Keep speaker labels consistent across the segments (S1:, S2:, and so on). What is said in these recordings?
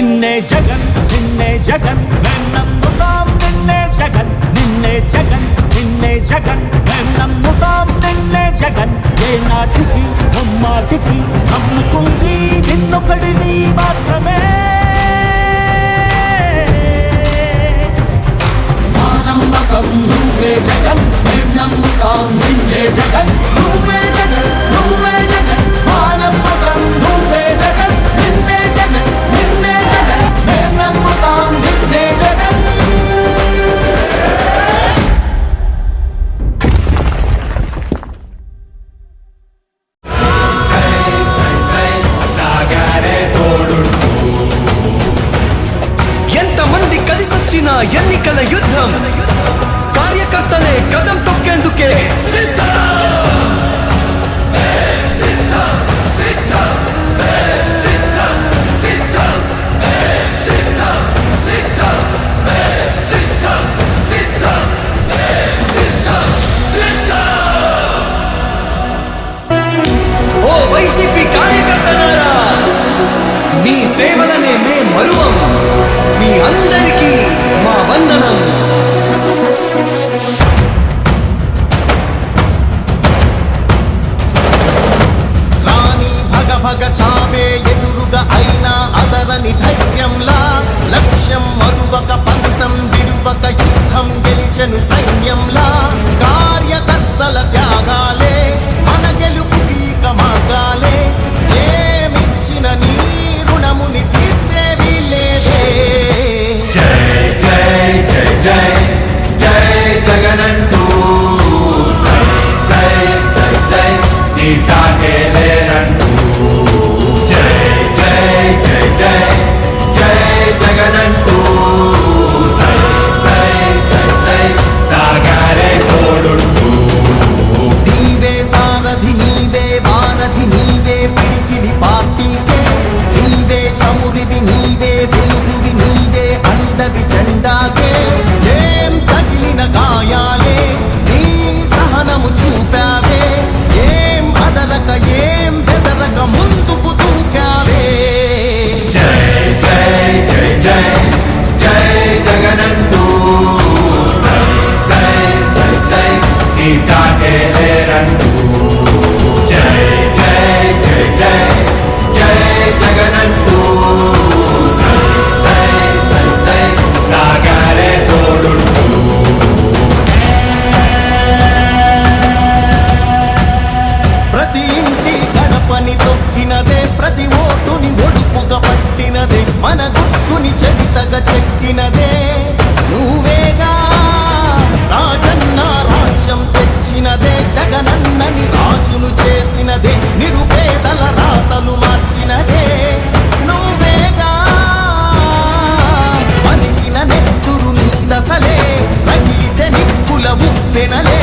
S1: నిన్నే జగన్ నిన్నే జగన్. మేం నమ్ముతాం నిన్నే జగన్ నిన్నే జగన్ నిన్నే జగన్. మేం నమ్ముతాం నిన్నే జగన్. ఏ నాటికి అమ్మాటికి నమ్ముకుంది నిన్నొకడిని మాత్రమే.
S2: నమ్మకం నువ్వే జగన్ మేం నమ్ముతాం నిన్నే జగన్. నువ్వే
S3: యుద్ధం కార్యకర్తలే కదం తొక్కేందుకే సిద్ధం వైసీపీ కార్యకర్తలారా మీ సేవలనే మే మరువం. మీ అందరికీ మా వందనం.
S4: రక్షను సైన్యంలా కార్యకర్తల త్యాగాలే మన గెలుపుకి ఇక మార్గాలే ఏమిచ్చిన నీ రుణముని తీర్చేవి లేదే
S5: జై జై జై జై జై జగనంటూ సై సై సై సై నీ సాగే
S4: ఉప్పెనలే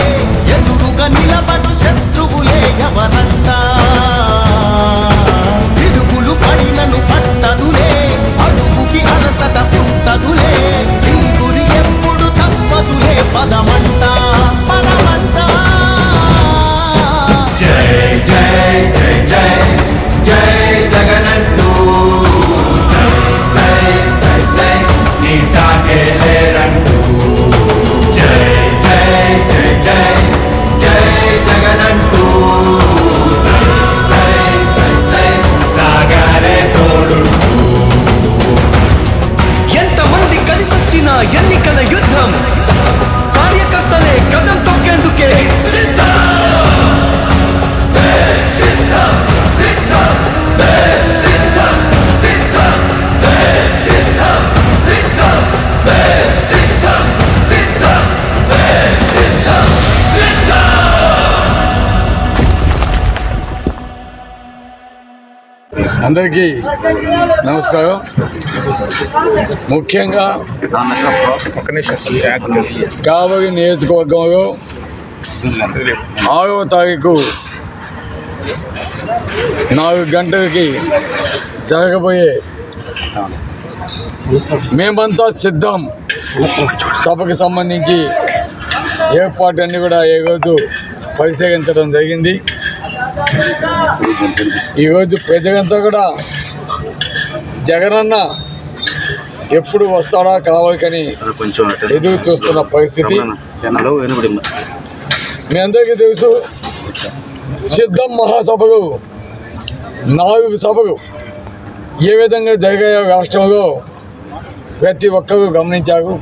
S6: అందరికీ నమస్కారం. ముఖ్యంగా కావలి నియోజకవర్గంలో ఆరవ తారీఖు నాలుగు గంటలకి జరగబోయే మేమంతా సిద్ధం. సభకు సంబంధించి ఏర్పాటు అన్ని కూడా ఈరోజు పరిశీలించడం జరిగింది. ఈరోజు ప్రజలంతా కూడా జగనన్న ఎప్పుడు వస్తాడా కావాలని ఎదురు చూస్తున్న పరిస్థితి. మీ అందరికీ తెలుసు సిద్ధం మహాసభలు నాలుగు సభలు ఏ విధంగా జరిగాయో రాష్ట్రంలో ప్రతి ఒక్కరూ గమనించారు.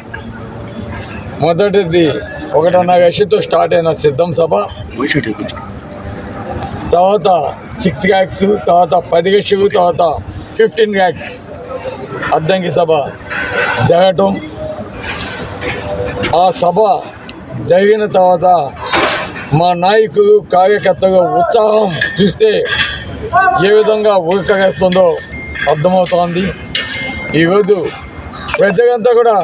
S6: మొదటిది ఒకటిన్నర లక్షతో స్టార్ట్ అయిన సిద్ధం సభ. తర్వాత సిక్స్ గ్యాక్స్ తర్వాత పది లక్షలు తర్వాత ఫిఫ్టీన్ గ్యాక్స్ అద్దంకి సభ జరగటం. ఆ సభ జరిగిన తర్వాత మా నాయకులు కార్యకర్తలు ఉత్సాహం చూస్తే ఏ విధంగా ఊరకవేస్తుందో అర్థమవుతోంది. ఈరోజు ప్రజలంతా కూడా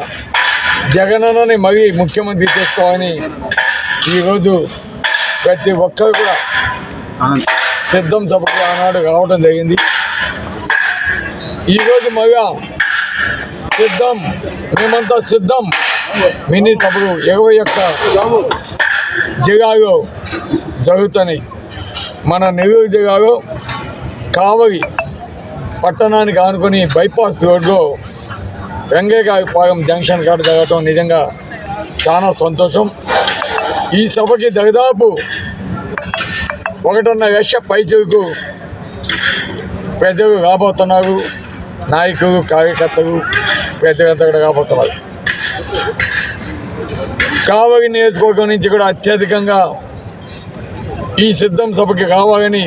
S6: జగనన్నని మరీ ముఖ్యమంత్రి చేసుకోవాలని ఈరోజు ప్రతి ఒక్కరు కూడా సిద్ధం సభకు ఆనాడు రావడం జరిగింది. ఈరోజు మగా సిద్ధం మేమంతా సిద్ధం. మినీ సభలు ఇరవై ఒక్క జిల్లాలో జరుగుతున్నాయి. మన నెల్లూరు జిల్లాలో కావలి పట్టణానికి ఆనుకొని బైపాస్ రోడ్లో వెంగయ్యపాలెం జంక్షన్ కాడ జరగటం నిజంగా చాలా సంతోషం. ఈ సభకి దాదాపు ఒకటిన్న లక్ష పైచలకు ప్రజలు కాబోతున్నారు. నాయకులు కార్యకర్తలు ప్రజలంతా కూడా కాబోతున్నారు. కావలి నియోజకవర్గం నుంచి కూడా అత్యధికంగా ఈ సిద్ధం సభకి కావాలని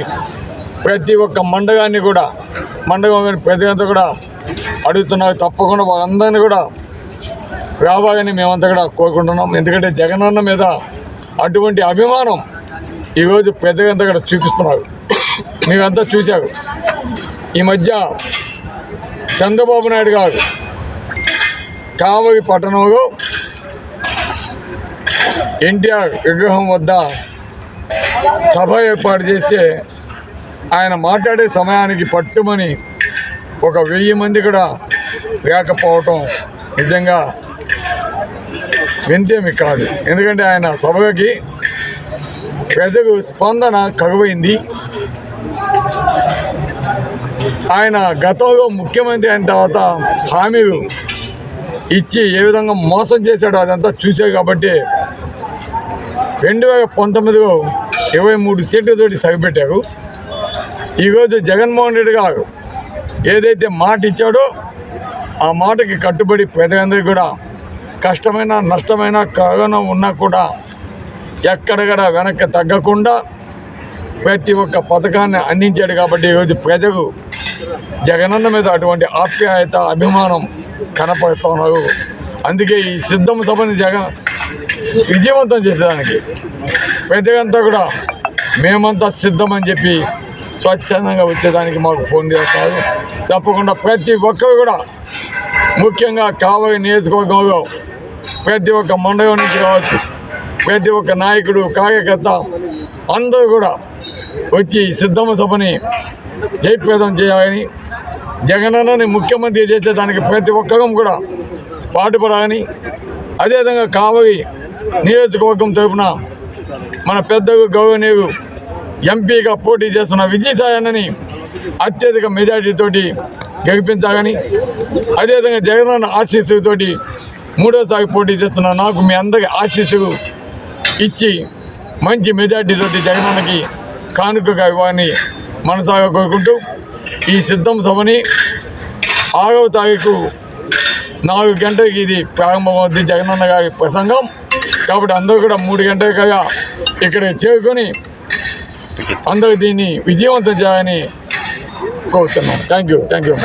S6: ప్రతి ఒక్క మండగాన్ని కూడా మండగం ప్రతిదంతా కూడా అడుగుతున్నారు. తప్పకుండా వాళ్ళందరినీ కూడా రావాలని మేమంతా కూడా కోరుకుంటున్నాం. ఎందుకంటే జగనన్న మీద అటువంటి అభిమానం ఈరోజు పెద్దగంతా కూడా చూపిస్తున్నారు. మీరంతా చూశారు. ఈ మధ్య చంద్రబాబు నాయుడు గారు కావలి పట్టణంలో ఎన్టీఆర్ విగ్రహం వద్ద సభ ఏర్పాటు చేస్తే ఆయన మాట్లాడే సమయానికి పట్టుమని ఒక వెయ్యి మంది కూడా లేకపోవటం నిజంగా వింతేమి కాదు. ఎందుకంటే ఆయన సభకి పెద్దకు స్పందన కరువైంది. ఆయన గతంలో ముఖ్యమంత్రి అయిన తర్వాత హామీలు ఇచ్చి ఏ విధంగా మోసం చేశాడో అదంతా చూశారు కాబట్టి రెండు వేల పంతొమ్మిదిలో ఇరవై మూడు సీట్లతోటి సరిపెట్టారు ఈరోజు జగన్మోహన్ రెడ్డి గారు ఏదైతే మాట ఇచ్చాడో ఆ మాటకి కట్టుబడి ప్రజలందరికీ కూడా కష్టమైన నష్టమైన కరోనా ఉన్నా కూడా ఎక్కడక్కడ వెనక్కి తగ్గకుండా ప్రతి ఒక్క పథకాన్ని అందించాడు కాబట్టి ఈరోజు ప్రజలు జగనన్న మీద అటువంటి ఆప్యాయత అభిమానం కనపడుతున్నారు. అందుకే ఈ సిద్ధం సభని జగన్ విజయవంతం చేసేదానికి ప్రజలంతా కూడా మేమంతా సిద్ధమని చెప్పి స్వచ్ఛందంగా వచ్చేదానికి మాకు ఫోన్ చేస్తారు. తప్పకుండా ప్రతి ఒక్కరు కూడా ముఖ్యంగా కావలి నియోజకవర్గంలో ప్రతి ఒక్క మండలం నుంచి కావచ్చు ప్రతి ఒక్క నాయకుడు కార్యకర్త అందరూ కూడా వచ్చి సిద్ధమ్మ సభని జయప్రదం చేయాలని జగనన్నని ముఖ్యమంత్రి చేసేదానికి ప్రతి ఒక్కరం కూడా పాటుపడాలని అదేవిధంగా కావలి నియోజకవర్గం తరపున మన పెద్దలు గౌరవనీయులు ఎంపీగా పోటీ చేస్తున్న విజయసాయన్నని అత్యధిక మెజార్టీతోటి గెలిపించాలని అదేవిధంగా జగనన్న ఆశీస్సులతోటి మూడోసారి పోటీ చేస్తున్న నాకు మీ అందరి ఆశీస్సులు ఇచ్చి మంచి మెజార్టీతోటి జగనన్నకి కానుకగా ఇవ్వాలని మనసాగా కోరుకుంటూ ఈ సిద్ధం సభని ఆరవ తారీఖు నాలుగు గంటలకి ఇది ప్రారంభమవుద్ది జగనన్న గారి ప్రసంగం. కాబట్టి అందరూ కూడా మూడు గంటలకగా ఇక్కడ చేరుకొని అందరూ దీన్ని విజయవంతం చేయాలని కోరుతున్నాం. Thank you thank you